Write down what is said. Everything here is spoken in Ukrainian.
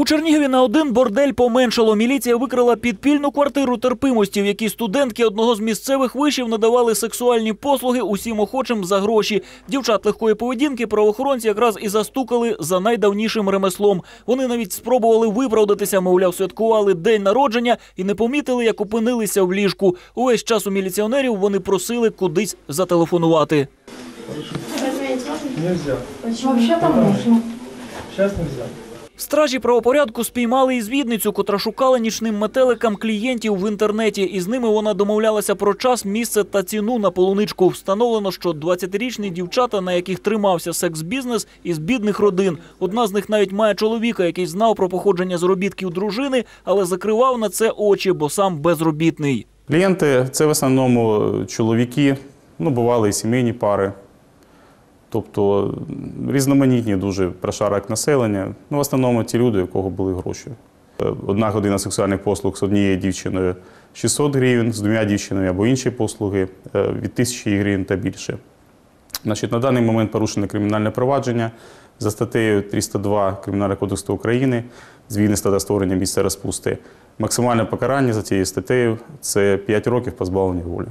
У Чернігові на один бордель поменшало. Міліція викрила підпільну квартиру терпимості, в якій студентки одного з місцевих вишів надавали сексуальні послуги усім охочим за гроші. Дівчат легкої поведінки правоохоронці якраз і застукали за найдавнішим ремеслом. Вони навіть спробували виправдатися, мовляв, святкували день народження і не помітили, як опинилися в ліжку. Увесь час у міліціонерів вони просили кудись зателефонувати. Нельзя. Вообще-то можно. Сейчас нельзя. Стражі правопорядку спіймали і звідницю, котра шукала нічним метеликам клієнтів в інтернеті. І з ними вона домовлялася про час, місце та ціну на полуничку. Встановлено, що 20-річні дівчата, на яких тримався секс-бізнес, із бідних родин. Одна з них навіть має чоловіка, який знав про походження заробітків дружини, але закривав на це очі, бо сам безробітний. Клієнти це в основному чоловіки, ну, бували і сімейні пари. Тобто різноманітні дуже прошарок населення. Ну, в основному ті люди, у кого були гроші. Е, Одна година сексуальних послуг з однією дівчиною 600 гривень, з двома дівчинами або інші послуги е, від 1000 гривень та більше. Значить, на даний момент порушене кримінальне провадження за статтею 302 Кримінального кодексу України звільництва та створення місця розпусти. Максимальне покарання за цією статтею це 5 років позбавлення волі.